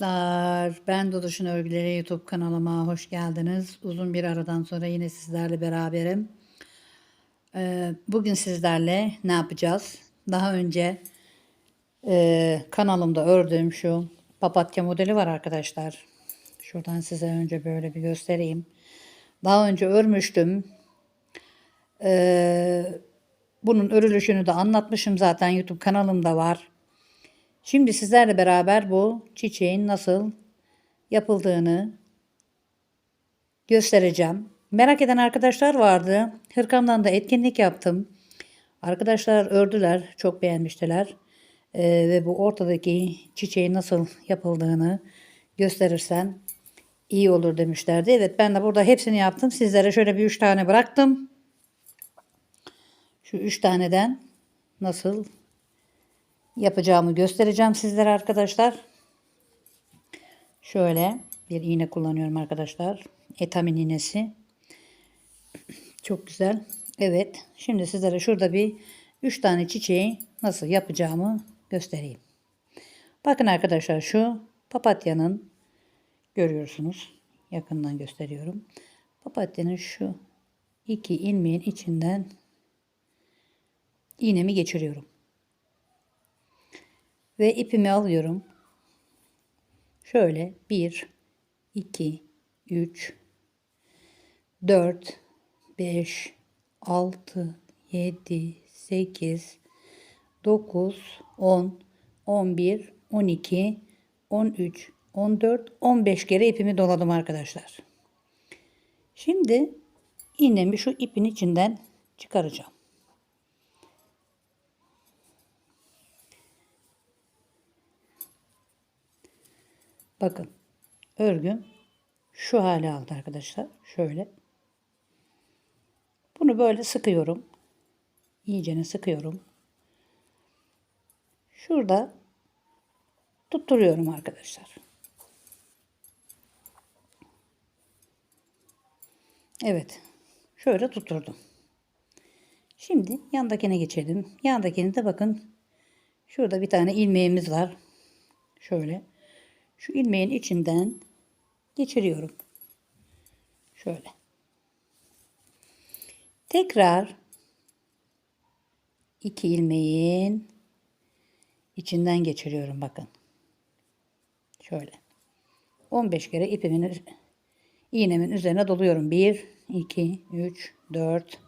Merhabalar, ben Doduş'un Örgüleri YouTube kanalıma hoş geldiniz. Uzun bir aradan sonra yine sizlerle beraberim. Ee, bugün sizlerle ne yapacağız? Daha önce e, kanalımda ördüğüm şu papatya modeli var arkadaşlar. Şuradan size önce böyle bir göstereyim. Daha önce örmüştüm. Ee, bunun örülüşünü de anlatmışım zaten YouTube kanalımda var. Şimdi sizlerle beraber bu çiçeğin nasıl yapıldığını göstereceğim. Merak eden arkadaşlar vardı. Hırkamdan da etkinlik yaptım. Arkadaşlar ördüler, çok beğenmiştiler. Ee, ve bu ortadaki çiçeğin nasıl yapıldığını gösterirsen iyi olur demişlerdi. Evet ben de burada hepsini yaptım. Sizlere şöyle bir üç tane bıraktım. Şu üç taneden nasıl yapacağımı göstereceğim sizlere arkadaşlar. Şöyle bir iğne kullanıyorum arkadaşlar. Etamin iğnesi. Çok güzel. Evet. Şimdi sizlere şurada bir 3 tane çiçeği nasıl yapacağımı göstereyim. Bakın arkadaşlar şu papatyanın görüyorsunuz. Yakından gösteriyorum. Papatyanın şu iki ilmeğin içinden iğnemi geçiriyorum. Ve ipimi alıyorum. Şöyle 1, 2, 3, 4, 5, 6, 7, 8, 9, 10, 11, 12, 13, 14, 15 kere ipimi doladım arkadaşlar. Şimdi iğnemi şu ipin içinden çıkaracağım. Bakın örgüm şu hale aldı arkadaşlar. Şöyle. Bunu böyle sıkıyorum. İyicene sıkıyorum. Şurada tutturuyorum arkadaşlar. Evet. Şöyle tutturdum. Şimdi yandakine geçelim. Yandakini de bakın. Şurada bir tane ilmeğimiz var. Şöyle şu ilmeğin içinden geçiriyorum. Şöyle. Tekrar iki ilmeğin içinden geçiriyorum bakın. Şöyle. 15 kere ipimin iğnemin üzerine doluyorum. 1 2 3 4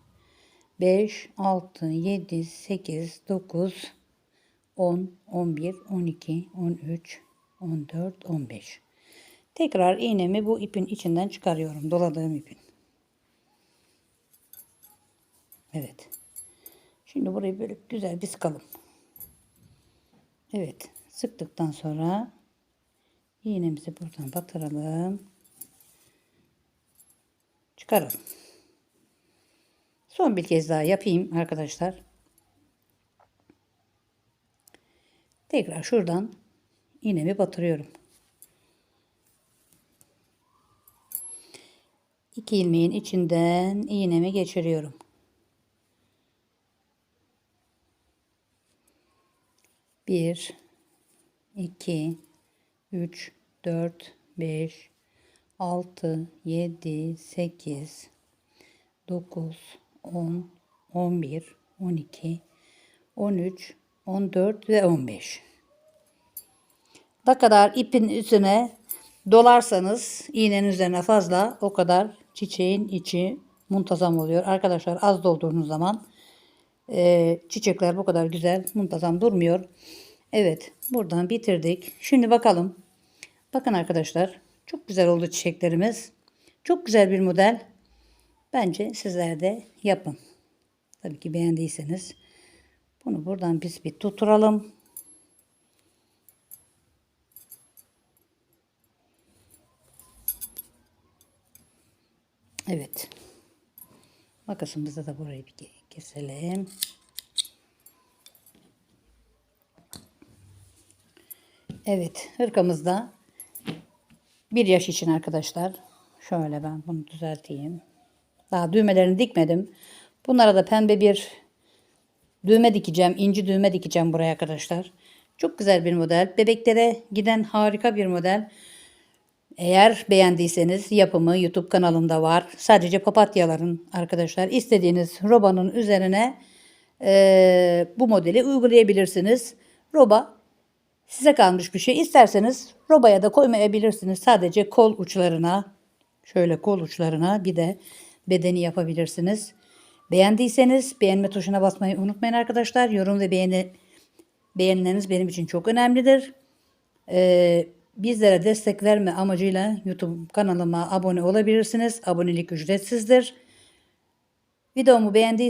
5 6 7 8 9 10 11 12 13 14, 15. Tekrar iğnemi bu ipin içinden çıkarıyorum. Doladığım ipin. Evet. Şimdi burayı böyle güzel bir sıkalım. Evet. Sıktıktan sonra iğnemizi buradan batıralım. Çıkaralım. Son bir kez daha yapayım arkadaşlar. Tekrar şuradan iğnemi batırıyorum. İki ilmeğin içinden iğnemi geçiriyorum. Bir, iki, üç, dört, beş, altı, yedi, sekiz, dokuz, on, on bir, on iki, on üç, on dört ve on beş. Ne kadar ipin üstüne dolarsanız iğnenin üzerine fazla o kadar çiçeğin içi muntazam oluyor. Arkadaşlar az doldurduğunuz zaman e, çiçekler bu kadar güzel muntazam durmuyor. Evet buradan bitirdik. Şimdi bakalım. Bakın arkadaşlar çok güzel oldu çiçeklerimiz. Çok güzel bir model. Bence sizler de yapın. Tabii ki beğendiyseniz. Bunu buradan biz bir tutturalım. Evet. Makasımızda da burayı bir keselim. Evet. Hırkamızda bir yaş için arkadaşlar. Şöyle ben bunu düzelteyim. Daha düğmelerini dikmedim. Bunlara da pembe bir düğme dikeceğim. inci düğme dikeceğim buraya arkadaşlar. Çok güzel bir model. Bebeklere giden harika bir model. Eğer beğendiyseniz yapımı YouTube kanalımda var. Sadece papatyaların arkadaşlar istediğiniz robanın üzerine eee, bu modeli uygulayabilirsiniz. Roba size kalmış bir şey. İsterseniz robaya da koymayabilirsiniz. Sadece kol uçlarına, şöyle kol uçlarına bir de bedeni yapabilirsiniz. Beğendiyseniz beğenme tuşuna basmayı unutmayın arkadaşlar. Yorum ve beğeni beğenileriniz benim için çok önemlidir. Ee, bizlere destek verme amacıyla YouTube kanalıma abone olabilirsiniz. Abonelik ücretsizdir. Videomu beğendiyseniz